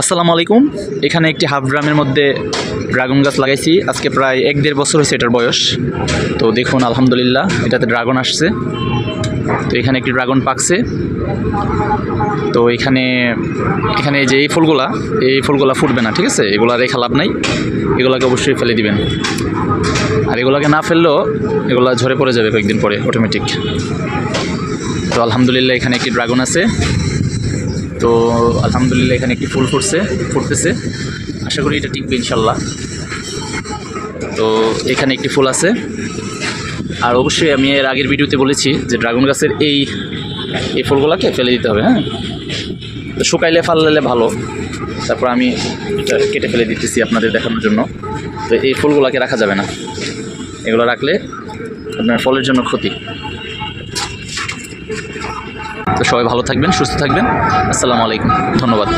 আসসালামু আলাইকুম। এখানে একটি হাফ ড্রামের মধ্যে ড্রাগন গাছ লাগাইছি। আজকে প্রায় এক দেড় বছর হয়েছে এটার বয়স। তো দেখুন, আলহামদুলিল্লাহ, এটাতে ড্রাগন আসছে। তো এখানে একটি ড্রাগন পাকছে। তো এখানে এখানে যে এই ফুলগুলা এই ফুলগুলা ফুটবে না, ঠিক আছে? এগুলা রেখা লাভ নাই। এগুলাকে অবশ্যই ফেলে দিবেন। আর এগুলাকে না ফেললেও এগুলা ঝরে পড়ে যাবে কয়েকদিন পরে অটোমেটিক তো আলহামদুলিল্লাহ, এখানে একটি ড্রাগন আছে। তো আলহামদুলিল্লাহ এখানে একটি ফুল ফুটছে, ফুটতেছে। আশা করি এটা টিকবে ইনশাল্লাহ। তো এখানে একটি ফুল আছে। আর অবশ্যই আমি এর আগের ভিডিওতে বলেছি যে ড্রাগন গাছের এই এই ফুলগুলোকে ফেলে দিতে হবে হ্যাঁ? তো শুকাইলে, ফাললে ভালো। তারপর আমি এটা কেটে ফেলে দিতেছি আপনাদের দেখানোর জন্য। তো এই ফুলগুলোকে রাখা যাবে না। এগুলো রাখলে আপনার ফলের জন্য ক্ষতি। তো সবাই ভালো থাকবেন সুস্থ থাকবেন। আসসালামু আলাইকুম। ধন্যবাদ।